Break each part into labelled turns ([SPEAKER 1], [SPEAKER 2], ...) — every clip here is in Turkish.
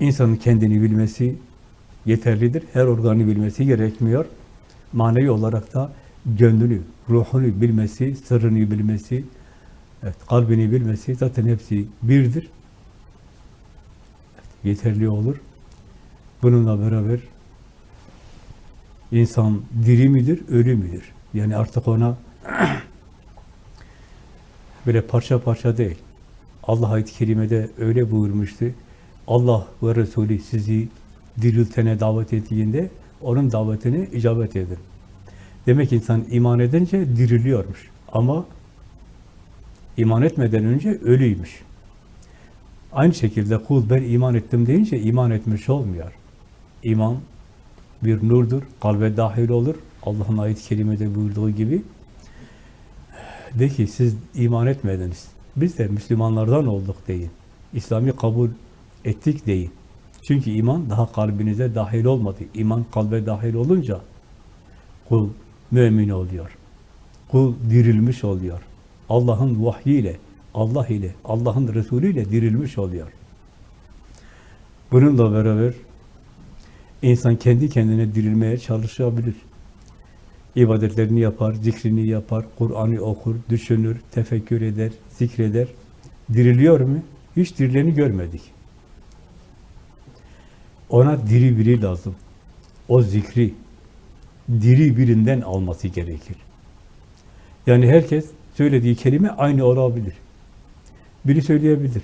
[SPEAKER 1] İnsanın kendini bilmesi yeterlidir. Her organı bilmesi gerekmiyor. Manevi olarak da gönlünü, ruhunu bilmesi, sırrını bilmesi, evet, kalbini bilmesi zaten hepsi birdir. Yeterli olur. Bununla beraber insan diri midir, ölü müdür? Yani artık ona böyle parça parça değil. Allah ayet-i kerimede öyle buyurmuştu. Allah ve Resulü sizi diriltene davet ettiğinde onun davetine icabet edin. Demek insan iman edince diriliyormuş. Ama iman etmeden önce ölüymüş. Aynı şekilde kul ben iman ettim deyince iman etmiş olmuyor. İman bir nurdur, kalbe dahil olur. Allah'ın ayet-i kerimede buyurduğu gibi. De ki siz iman etmediniz. Biz de Müslümanlardan olduk deyin. İslam'ı kabul ettik deyin. Çünkü iman daha kalbinize dahil olmadı. İman kalbe dahil olunca kul mümin oluyor. Kul dirilmiş oluyor. Allah'ın vahyiyle, Allah ile, Allah'ın Resulü ile dirilmiş oluyor. Bununla beraber insan kendi kendine dirilmeye çalışabilir. İbadetlerini yapar, zikrini yapar, Kur'an'ı okur, düşünür, tefekkür eder, zikreder. Diriliyor mu? Hiç dirileni görmedik. Ona diri biri lazım. O zikri diri birinden alması gerekir. Yani herkes söylediği kelime aynı olabilir. Biri söyleyebilir.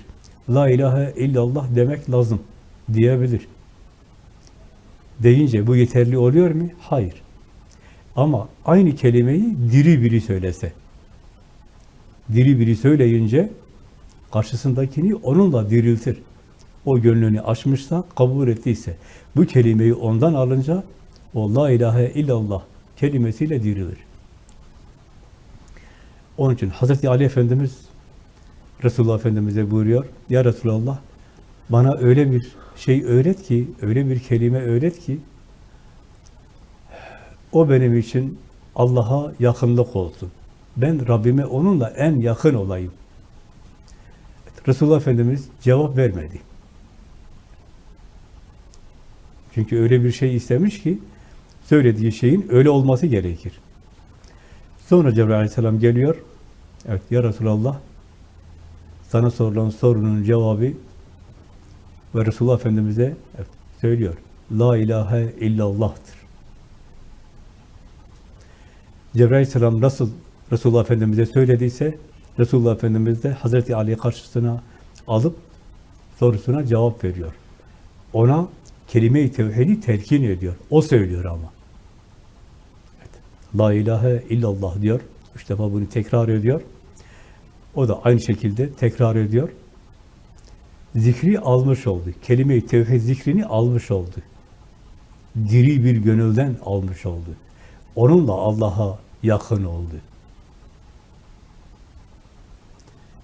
[SPEAKER 1] La ilahe illallah demek lazım diyebilir. Deyince bu yeterli oluyor mu? Hayır. Ama aynı kelimeyi diri biri söylese, diri biri söyleyince karşısındakini onunla diriltir. O gönlünü açmışsa, kabul ettiyse, bu kelimeyi ondan alınca o la ilahe illallah kelimesiyle dirilir. Onun için Hazreti Ali Efendimiz Resulullah Efendimiz'e buyuruyor. Ya Resulallah bana öyle bir şey öğret ki, öyle bir kelime öğret ki o benim için Allah'a yakınlık olsun. Ben Rabbime onunla en yakın olayım. Resulullah Efendimiz cevap vermedi. Çünkü öyle bir şey istemiş ki söylediği şeyin öyle olması gerekir. Sonra Cebrail Aleyhisselam geliyor. Evet ya Resulallah sana sorulan sorunun cevabı ve Resulullah Efendimiz'e evet, söylüyor. La ilahe illallah'tır. Cebrail Aleyhisselam nasıl Resulullah Efendimiz'e söylediyse Resulullah Efendimiz de Hazreti Ali karşısına alıp sorusuna cevap veriyor. Ona kelime-i tevhidi telkin ediyor. O söylüyor ama. Evet. La ilahe illallah diyor. Üç defa bunu tekrar ediyor. O da aynı şekilde tekrar ediyor. Zikri almış oldu. Kelime-i tevhid zikrini almış oldu. Diri bir gönülden almış oldu. Onunla Allah'a yakın oldu.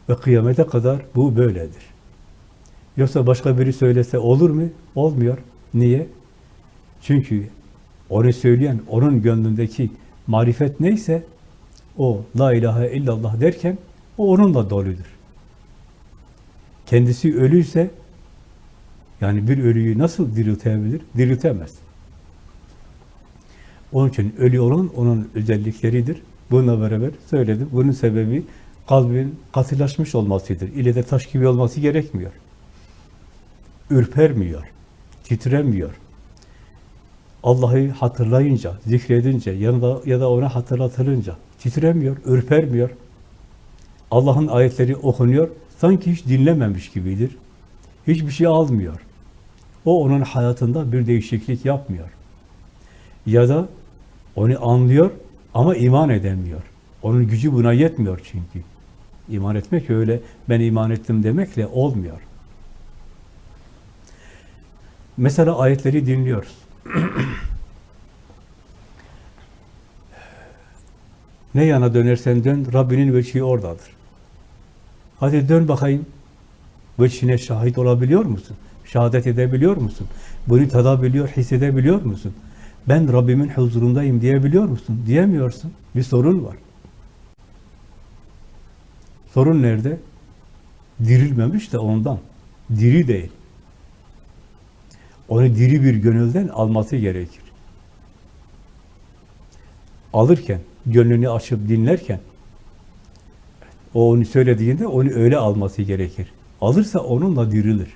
[SPEAKER 1] Ve kıyamete kadar bu böyledir. Yoksa başka biri söylese olur mu? Olmuyor. Niye? Çünkü onu söyleyen, onun gönlündeki marifet neyse o la ilahe illallah derken o onunla doludur. Kendisi ölüyse yani bir ölüyü nasıl diriltebilir? Diriltemez. Onun için ölü olan onun özellikleridir. Bununla beraber söyledim. Bunun sebebi kalbin katılaşmış olmasıdır. İle de taş gibi olması gerekmiyor. Ürpermiyor, titremiyor. Allah'ı hatırlayınca, zikredince ya da, ya da ona hatırlatılınca titremiyor, ürpermiyor. Allah'ın ayetleri okunuyor, sanki hiç dinlememiş gibidir. Hiçbir şey almıyor. O onun hayatında bir değişiklik yapmıyor. Ya da onu anlıyor ama iman edemiyor. Onun gücü buna yetmiyor çünkü. İman etmek öyle, ben iman ettim demekle olmuyor. Mesela ayetleri dinliyoruz. ne yana dönersen dön, Rabbinin veçhi oradadır. Hadi dön bakayım. Veçhine şahit olabiliyor musun? Şehadet edebiliyor musun? Bunu tadabiliyor, hissedebiliyor musun? Ben Rabbimin huzurundayım diyebiliyor musun? Diyemiyorsun. Bir sorun var. Sorun nerede? Dirilmemiş de ondan. Diri değil. Onu diri bir gönülden alması gerekir. Alırken, gönlünü açıp dinlerken, o onu söylediğinde onu öyle alması gerekir. Alırsa onunla dirilir.